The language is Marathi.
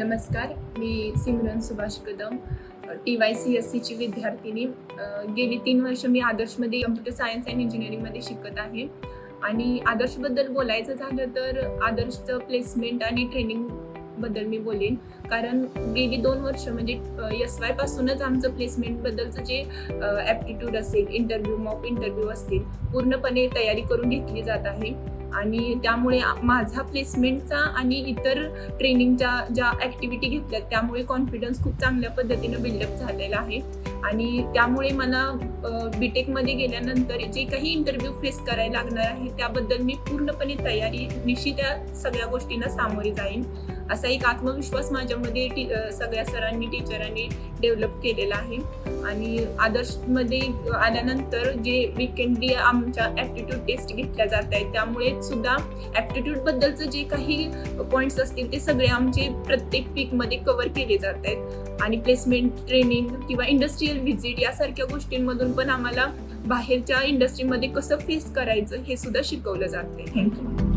नमस्कार मी Simran Subhash Kadam T Y C S सीची विद्यार्थिनी. गेली तीन वर्ष मी आदर्शमध्ये कम्प्युटर सायन्स अँड इंजिनिअरिंगमध्ये शिकत आहे. आणि आदर्शबद्दल बोलायचं झालं तर आदर्शचं प्लेसमेंट आणि ट्रेनिंगबद्दल मी बोलेन. कारण गेली दोन वर्ष म्हणजे एस वाय पासूनच आमचं प्लेसमेंट बद्दलचं जे ॲप्टिट्यूड असेल इंटरव्ह्यू मॉक इंटरव्ह्यू असतील पूर्णपणे तयारी करून घेतली जात आहे. आणि त्यामुळे माझा प्लेसमेंटचा आणि इतर ट्रेनिंगच्या ज्या ॲक्टिव्हिटी घेतल्या त्यामुळे कॉन्फिडन्स खूप चांगल्या पद्धतीनं बिल्डअप झालेला आहे. आणि त्यामुळे मला बी टेकमध्ये गेल्यानंतर जे काही इंटरव्ह्यू फेस करायला लागणार आहे त्याबद्दल मी पूर्णपणे तयारी निशी त्या सगळ्या गोष्टींना सामोरे जाईन. असा एक आत्मविश्वास माझ्यामध्ये टी सगळ्या सरांनी टीचरांनी डेव्हलप केलेला आहे. आणि आदर्शमध्ये आल्यानंतर जे विकेंडली आमच्या ॲप्टिट्यूड टेस्ट घेतल्या जात आहेत त्यामुळे सुद्धा ॲप्टिट्यूडबद्दलचं जे काही पॉईंट्स असतील ते सगळे आमचे प्रत्येक पीकमध्ये कव्हर केले जात आहेत. आणि प्लेसमेंट ट्रेनिंग किंवा इंडस्ट्रीयल व्हिजिट यासारख्या गोष्टींमधून पण आम्हाला बाहेरच्या इंडस्ट्रीमध्ये कसं फेस करायचं हे सुद्धा शिकवलं जाते थँक्यू